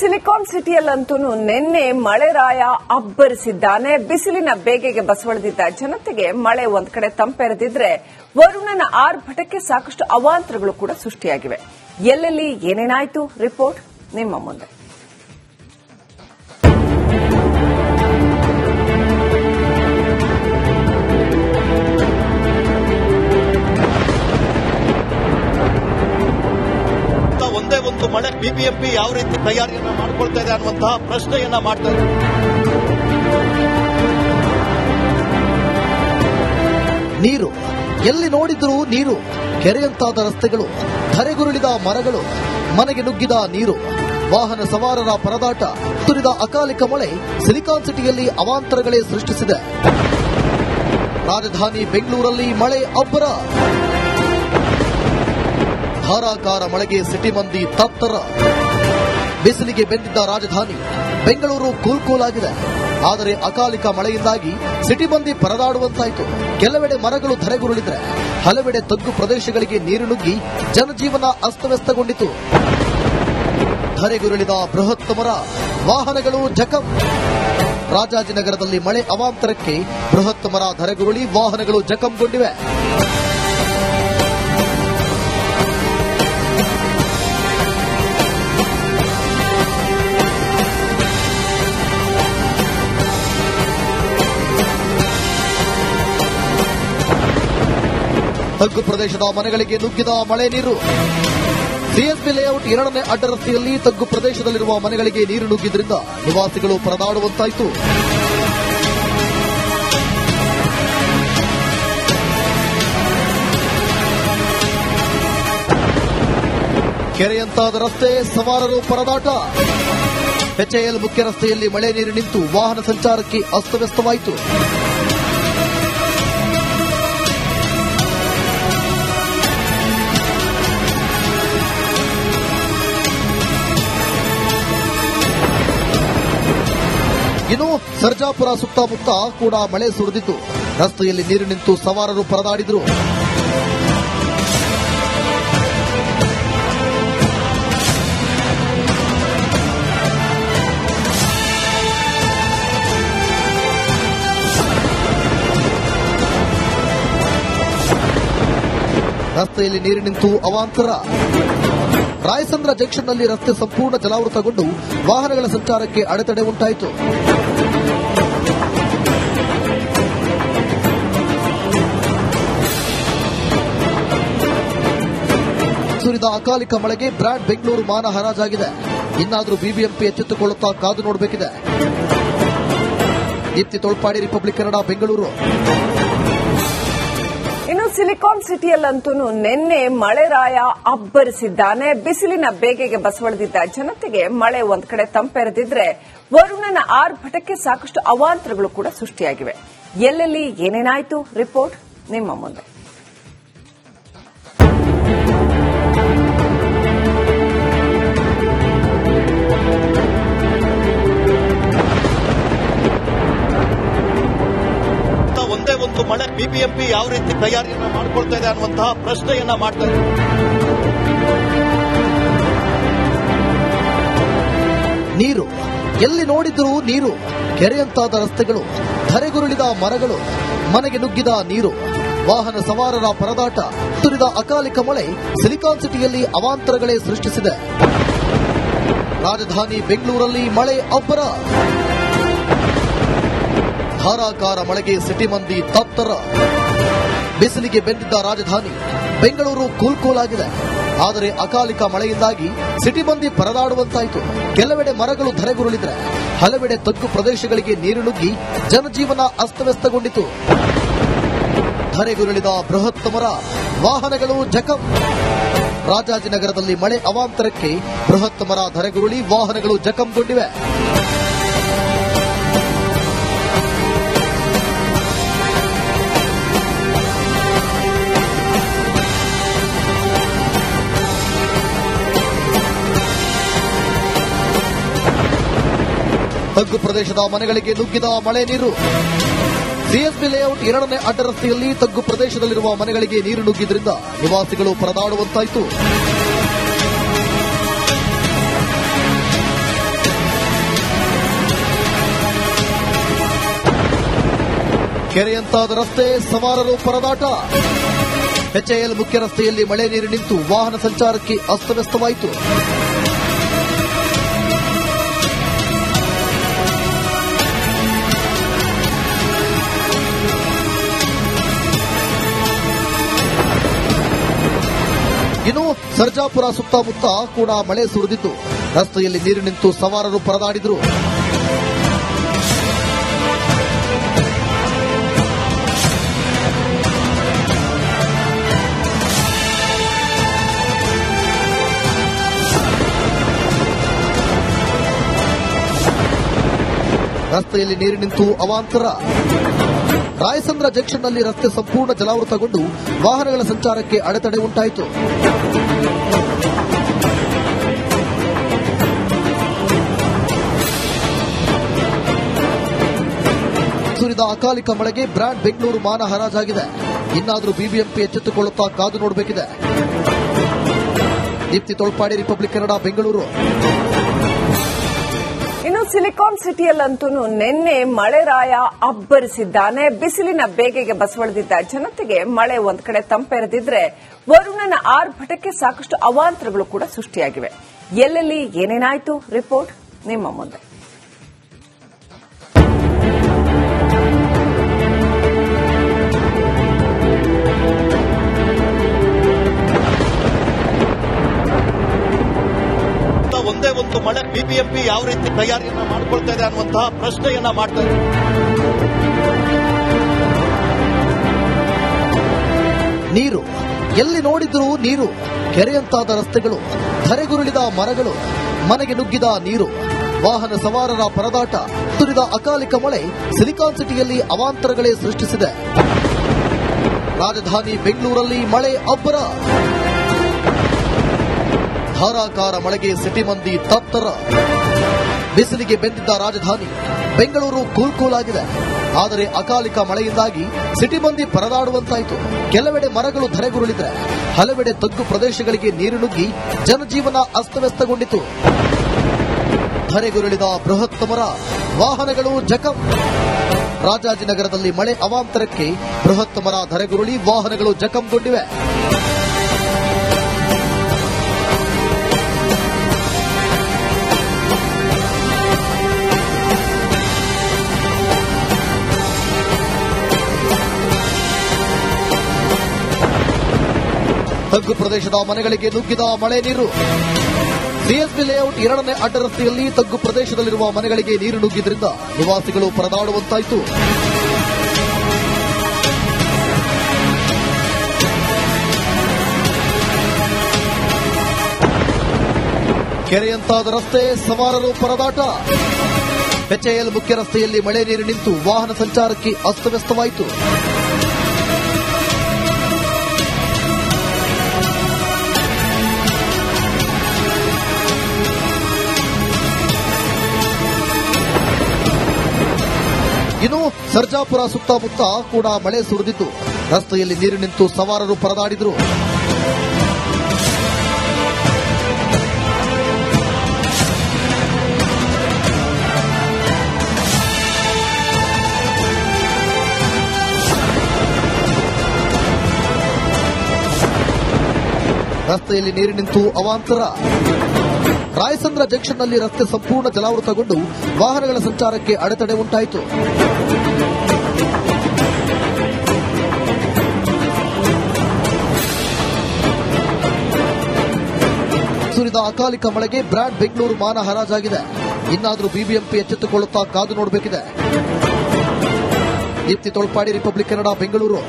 Silicon ಸಿಟಿಯಲ್ಲಂತೂ ನಿನ್ನೆ ಮಳೆರಾಯ ಅಬ್ಬರಿಸಿದ್ದಾನೆ. ಬಿಸಿಲಿನ ಬೇಗೆಗೆ ಬಸವಳಿದಿದ್ದ ಜನತೆಗೆ ಮಳೆ ಒಂದ್ ಕಡೆ ತಂಪೆರೆದಿದ್ರೆ ವರುಣನ ಆರ್ಭಟಕ್ಕೆ ಸಾಕಷ್ಟು ಅವಾಂತರಗಳು ಕೂಡ ಸೃಷ್ಟಿಯಾಗಿವೆ. ಎಲ್ಲೆಲ್ಲಿ ಏನೇನಾಯ್ತು? ರಿಪೋರ್ಟ್ ನಿಮ್ಮ ಮುಂದೆ. ಬಿಬಿಎಂಪಿ ಯಾವ ರೀತಿ ತಯಾರಿಯನ್ನು ಮಾಡ್ಕೊಳ್ತಾ ಇದೆ ಅನ್ನುವಂತಹ ಪ್ರಶ್ನೆಯನ್ನ ಮಾಡ್ತಾ ಇದೆ. ನೀರು, ಎಲ್ಲಿ ನೋಡಿದ್ರೂ ನೀರು, ಕೆರೆಯಂತಾದ ರಸ್ತೆಗಳು, ಧರೆಗುರುಳಿದ ಮರಗಳು, ಮನೆಗೆ ನುಗ್ಗಿದ ನೀರು, ವಾಹನ ಸವಾರರ ಪರದಾಟ, ತುರಿದ ಅಕಾಲಿಕ ಮಳೆ ಸಿಲಿಕಾನ್ ಸಿಟಿಯಲ್ಲಿ ಅವಾಂತರಗಳೇ ಸೃಷ್ಟಿಸಿದೆ. ರಾಜಧಾನಿ ಬೆಂಗಳೂರಲ್ಲಿ ಮಳೆ ಅಬ್ಬರ. ಧಾರಾಕಾರ ಮಳೆಗೆ ಸಿಟಿ ಮಂದಿ ತತ್ತರ ಬಿಸಿಲಿಗೆ ಬೆಂದಿದ್ದ ರಾಜಧಾನಿ ಬೆಂಗಳೂರು ಕೂಲ್ಕೂಲಾಗಿದೆ ಆದರೆ ಅಕಾಲಿಕ ಮಳೆಯಿಂದಾಗಿ ಸಿಟಿ ಮಂದಿ ಪರದಾಡುವಂತಾಯಿತು. ಕೆಲವೆಡೆ ಮರಗಳು ಧರೆಗುರುಳಿದ್ರೆ, ಹಲವೆಡೆ ತಗ್ಗು ಪ್ರದೇಶಗಳಿಗೆ ನೀರು ನುಗ್ಗಿ ಜನಜೀವನ ಅಸ್ತವ್ಯಸ್ತಗೊಂಡಿತು. ಧರೆಗುರುಳಿದ ಬೃಹತ್ ಮರ, ವಾಹನಗಳು ಜಖಂ. ರಾಜಾಜಿನಗರದಲ್ಲಿ ಮಳೆ ಅವಾಂತರಕ್ಕೆ ಬೃಹತ್ ಮರ ಧರೆಗುರುಳಿ, ವಾಹನಗಳು ಜಖಂಗೊಂಡಿವೆ. ತಗ್ಗು ಪ್ರದೇಶದ ಮನೆಗಳಿಗೆ ನುಗ್ಗಿದ ಮಳೆ ನೀರು. ಸಿಎಸ್ಬಿ ಲೇಔಟ್ ಎರಡನೇ ಅಡ್ಡರಸ್ತೆಯಲ್ಲಿ ತಗ್ಗು ಪ್ರದೇಶದಲ್ಲಿರುವ ಮನೆಗಳಿಗೆ ನೀರು ನುಗ್ಗಿದ್ರಿಂದ ನಿವಾಸಿಗಳು ಪರದಾಡುವಂತಾಯಿತು. ಕೆರೆಯಂತಾದ ರಸ್ತೆ, ಸವಾರರು ಪರದಾಟ. ಎಚ್ಎಎಲ್ ಮುಖ್ಯ ರಸ್ತೆಯಲ್ಲಿ ಮಳೆ ನೀರು ನಿಂತು ವಾಹನ ಸಂಚಾರಕ್ಕೆ ಅಸ್ತವ್ಯಸ್ತವಾಯಿತು. ಇನ್ನು ಸರ್ಜಾಪುರ ಸುತ್ತಮುತ್ತ ಕೂಡ ಮಳೆ ಸುರಿದಿತ್ತು ರಸ್ತೆಯಲ್ಲಿ ನೀರು ನಿಂತು ಸವಾರರು ಪರದಾಡಿದರು. ರಸ್ತೆಯಲ್ಲಿ ನೀರು ನಿಂತು ಅವಾಂತರ. ರಾಯಸಂದ್ರ ಜಂಕ್ಷನ್ನಲ್ಲಿ ರಸ್ತೆ ಸಂಪೂರ್ಣ ಜಲಾವೃತಗೊಂಡು ವಾಹನಗಳ ಸಂಚಾರಕ್ಕೆ ಅಡೆತಡೆ ಉಂಟಾಯಿತು. ಸುರಿದ ಅಕಾಲಿಕ ಮಳೆಗೆ ಬ್ರಾಂಡ್ ಬೆಂಗಳೂರು ಮಾನ ಹರಾಜಾಗಿದೆ ಇನ್ನಾದರೂ ಬಿಬಿಎಂಪಿ ಎಚ್ಚೆತ್ತುಕೊಳ್ಳುತ್ತಾ ಕಾದು ನೋಡಬೇಕಿದೆ. ದೀಪ್ತಿ ತೊಳ್ಪಾಡಿ ರಿಪಬ್ಲಿಕ್ ಕನ್ನಡ ಬೆಂಗಳೂರು. ಸಿಲಿಕಾನ್ ಸಿಟಿಯಲ್ಲಂತೂ ನಿನ್ನೆ ಮಳೆರಾಯ ಅಬ್ಬರಿಸಿದ್ದಾನೆ. ಬಿಸಿಲಿನ ಬೇಗೆಗೆ ಬಸವಳಿದಿದ್ದ ಜನತೆಗೆ ಮಳೆ ಒಂದ್ ಕಡೆ ತಂಪೆರೆದಿದ್ರೆ ವರುಣನ ಆರ್ಭಟಕ್ಕೆ ಸಾಕಷ್ಟು ಅವಾಂತರಗಳು ಕೂಡ ಸೃಷ್ಟಿಯಾಗಿವೆ. ಎಲ್ಲೆಲ್ಲಿ ಏನೇನಾಯ್ತು? ರಿಪೋರ್ಟ್ ನಿಮ್ಮ ಮುಂದೆ. ಬಿಬಿಎಂಪಿ ಯಾವ ರೀತಿ ತಯಾರಿಯನ್ನು ಮಾಡ್ಕೊಳ್ತಾ ಇದೆ ಅನ್ನುವಂತಹ ಪ್ರಶ್ನೆಯನ್ನ ಮಾಡ್ತಾ ಇದೆ. ನೀರು, ಎಲ್ಲಿ ನೋಡಿದರೂ ನೀರು, ಕೆರೆಯಂತಾದ ರಸ್ತೆಗಳು, ಧರೆಗುರುಳಿದ ಮರಗಳು, ಮನೆಗೆ ನುಗ್ಗಿದ ನೀರು, ವಾಹನ ಸವಾರರ ಪರದಾಟ ಸುರಿದ ಅಕಾಲಿಕ ಮಳೆ, ಸಿಲಿಕಾನ್ ಸಿಟಿಯಲ್ಲಿ ಅವಾಂತರಗಳೇ ಸೃಷ್ಟಿಸಿದೆ. ರಾಜಧಾನಿ ಬೆಂಗಳೂರಲ್ಲಿ ಮಳೆ ಅಬ್ಬರ. ಧಾರಾಕಾರ ಮಳೆಗೆ ಸಿಟಿ ಮಂದಿ ತಪ್ತರ. ಬಿಸಿಲಿಗೆ ಬೆಂದಿದ್ದ ರಾಜಧಾನಿ ಬೆಂಗಳೂರು ಕೂಲ್ಕೂಲಾಗಿದೆ. ಆದರೆ ಅಕಾಲಿಕ ಮಳೆಯಿಂದಾಗಿ ಸಿಟಿ ಮಂದಿ ಪರದಾಡುವಂತಾಯಿತು. ಕೆಲವೆಡೆ ಮರಗಳು ಧರೆಗುರುಳಿದ್ರೆ, ಹಲವೆಡೆ ತಗ್ಗು ಪ್ರದೇಶಗಳಿಗೆ ನೀರು ನುಗ್ಗಿ ಜನಜೀವನ ಅಸ್ತವ್ಯಸ್ತಗೊಂಡಿತು. ಧರೆಗುರುಳಿದ ಬೃಹತ್ ಮರ ವಾಹನಗಳು ಜಖಂ. ರಾಜಾಜಿನಗರದಲ್ಲಿ ಮಳೆ ಅವಾಂತರಕ್ಕೆ ಬೃಹತ್ ಮರ ಧರೆಗುರುಳಿ ವಾಹನಗಳು ಜಖಂಗೊಂಡಿವೆ. ತಗ್ಗು ಪ್ರದೇಶದ ಮನೆಗಳಿಗೆ ನುಗ್ಗಿದ ಮಳೆ ನೀರು. ಸಿಎಸ್ಬಿ ಲೇಔಟ್ ಎರಡನೇ ಅಡ್ಡ ರಸ್ತೆಯಲ್ಲಿ ತಗ್ಗು ಪ್ರದೇಶದಲ್ಲಿರುವ ಮನೆಗಳಿಗೆ ನೀರು ನುಗ್ಗಿದ್ರಿಂದ ನಿವಾಸಿಗಳು ಪರದಾಡುವಂತಾಯಿತು. ಕೆರೆಯಂತಾದ ರಸ್ತೆ, ಸವಾರರು ಪರದಾಟ. ಎಚ್ಎಎಲ್ ಮುಖ್ಯ ರಸ್ತೆಯಲ್ಲಿ ಮಳೆ ನೀರು ನಿಂತು ವಾಹನ ಸಂಚಾರಕ್ಕೆ ಅಸ್ತವ್ಯಸ್ತವಾಯಿತು. ಸರ್ಜಾಪುರ ಸುತ್ತಮುತ್ತ ಕೂಡ ಮಳೆ ಸುರಿದಿತ್ತು. ರಸ್ತೆಯಲ್ಲಿ ನೀರು ನಿಂತು ಸವಾರರು ಪರದಾಡಿದರು. ರಸ್ತೆಯಲ್ಲಿ ನೀರು ನಿಂತು ಅವಾಂತರ. ರಾಯಸಂದ್ರ ಜಂಕ್ಷನ್ನಲ್ಲಿ ರಸ್ತೆ ಸಂಪೂರ್ಣ ಜಲಾವೃತಗೊಂಡು ವಾಹನಗಳ ಸಂಚಾರಕ್ಕೆ ಅಡೆತಡೆ ಉಂಟಾಯಿತು. ಸುರಿದ ಅಕಾಲಿಕ ಮಳೆಗೆ ಬ್ರ್ಯಾಂಡ್ ಬೆಂಗಳೂರು ಮಾನ ಹರಾಜಾಗಿದೆ. ಇನ್ನಾದರೂ ಬಿಬಿಎಂಪಿ ಎಚ್ಚೆತ್ತುಕೊಳ್ಳುತ್ತಾ ಕಾದು ನೋಡಬೇಕಿದೆ. ದೀಪ್ತಿ ತೊಳ್ಪಾಡಿ, ರಿಪಬ್ಲಿಕ್ ಕನ್ನಡ, ಬೆಂಗಳೂರು. ಇನ್ನು ಸಿಲಿಕಾನ್ ಸಿಟಿಯಲ್ಲಂತೂ ನಿನ್ನೆ ಮಳೆರಾಯ ಅಬ್ಬರಿಸಿದ್ದಾನೆ. ಬಿಸಿಲಿನ ಬೇಗೆಗೆ ಬಸವಳಿದಿದ್ದ ಜನತೆಗೆ ಮಳೆ ಒಂದ್ ಕಡೆ ತಂಪೆರೆದಿದ್ರೆ ವರುಣನ ಆರ್ಭಟಕ್ಕೆ ಸಾಕಷ್ಟು ಅವಾಂತರಗಳು ಕೂಡ ಸೃಷ್ಟಿಯಾಗಿವೆ. ಎಲ್ಲೆಲ್ಲಿ ಏನೇನಾಯ್ತು? ರಿಪೋರ್ಟ್ ನಿಮ್ಮ ಮುಂದೆ. ಅಂತ ಒಂದೇ ಮಳೆ ಬಿಬಿಎಂಪಿ ಯಾವ ರೀತಿ ತಯಾರಿಯನ್ನ ಮಾಡ್ಕೊಳ್ತಾ ಇದೆ ಅನ್ನುವಂತಹ ಪ್ರಶ್ನೆಯನ್ನ ಮಾಡ್ತಾ ಇದೆ. ನೀರು, ಎಲ್ಲಿ ನೋಡಿದ್ರೂ ನೀರು, ಕೆರೆಯಂತಾದ ರಸ್ತೆಗಳು, ಧರೆಗುರುಳಿದ ಮರಗಳು, ಮನೆಗೆ ನುಗ್ಗಿದ ನೀರು, ವಾಹನ ಸವಾರರ ಪರದಾಟ ಸುರಿದ ಅಕಾಲಿಕ ಮಳೆ ಸಿಲಿಕಾನ್ ಸಿಟಿಯಲ್ಲಿ ಅವಾಂತರಗಳೇ ಸೃಷ್ಟಿಸಿದೆ. ರಾಜಧಾನಿ ಬೆಂಗಳೂರಲ್ಲಿ ಮಳೆ ಅಬ್ಬರ. ಧಾರಾಕಾರ ಮಳೆಗೆ ಸಿಟಿ ಮಂದಿ ತತ್ತರ ಬಿಸಿಲಿಗೆ ಬೆಂದಿದ್ದ ರಾಜಧಾನಿ ಬೆಂಗಳೂರು ಕೂಲ್ ಕೂಲ್ ಆಗಿದೆ ಆದರೆ ಅಕಾಲಿಕ ಮಳೆಯಿಂದಾಗಿ ಸಿಟಿ ಮಂದಿ ಪರದಾಡುವಂತಾಯಿತು. ಕೆಲವೆಡೆ ಮರಗಳು ಧರೆಗುರುಳಿದ್ರೆ, ಹಲವೆಡೆ ತಗ್ಗು ಪ್ರದೇಶಗಳಿಗೆ ನೀರು ನುಗ್ಗಿ ಜನಜೀವನ ಅಸ್ತವ್ಯಸ್ತಗೊಂಡಿತು. ಧರೆಗುರುಳಿದ ಬೃಹತ್ ಮರ, ವಾಹನಗಳು ಜಖಂ. ರಾಜಾಜಿನಗರದಲ್ಲಿ ಮಳೆ ಅವಾಂತರಕ್ಕೆ ಬೃಹತ್ ಮರ ಧರೆಗುರುಳಿ ವಾಹನಗಳು ಜಖಂಗೊಂಡಿವೆ. ತಗ್ಗು ಪ್ರದೇಶದ ಮನೆಗಳಿಗೆ ನುಗ್ಗಿದ ಮಳೆ ನೀರು. ಸಿಎಸ್ಬಿ ಲೇಔಟ್ ಎರಡನೇ ಅಡ್ಡ ರಸ್ತೆಯಲ್ಲಿ ತಗ್ಗು ಪ್ರದೇಶದಲ್ಲಿರುವ ಮನೆಗಳಿಗೆ ನೀರು ನುಗ್ಗಿದ್ರಿಂದ ನಿವಾಸಿಗಳು ಪರದಾಡುವಂತಾಯಿತು. ಕೆರೆಯಂತಾದ ರಸ್ತೆ, ಸವಾರರು ಪರದಾಟ. ಎಚ್ಎಎಲ್ ಮುಖ್ಯ ರಸ್ತೆಯಲ್ಲಿ ಮಳೆ ನೀರು ನಿಂತು ವಾಹನ ಸಂಚಾರಕ್ಕೆ ಅಸ್ತವ್ಯಸ್ತವಾಯಿತು. ಇನ್ನು ಸರ್ಜಾಪುರ ಸುತ್ತಮುತ್ತ ಕೂಡ ಮಳೆ ಸುರಿದಿದ್ದು. ರಸ್ತೆಯಲ್ಲಿ ನೀರು ನಿಂತು ಸವಾರರು ಪರದಾಡಿದರು. ರಸ್ತೆಯಲ್ಲಿ ನೀರು ನಿಂತು ಅವಾಂತರ. ರಾಯಸಂದ್ರ ಜಂಕ್ಷನ್ನಲ್ಲಿ ರಸ್ತೆ ಸಂಪೂರ್ಣ ಜಲಾವೃತಗೊಂಡು ವಾಹನಗಳ ಸಂಚಾರಕ್ಕೆ ಅಡೆತಡೆ ಉಂಟಾಯಿತು. ಸುರಿದ ಅಕಾಲಿಕ ಮಳೆಗೆ ಬ್ರ್ಯಾಂಡ್ ಬೆಂಗಳೂರು ಮಾನ ಹರಾಜಾಗಿದೆ. ಇನ್ನಾದರೂ ಬಿಬಿಎಂಪಿ ಎಚ್ಚೆತ್ತುಕೊಳ್ಳುತ್ತಾ ಕಾದು ನೋಡಬೇಕಿದೆ. ದೀಪ್ತಿ ತೊಳ್ಪಾಡಿ ರಿಪಬ್ಲಿಕ್ ಕೆನಡಾ ಬೆಂಗಳೂರು.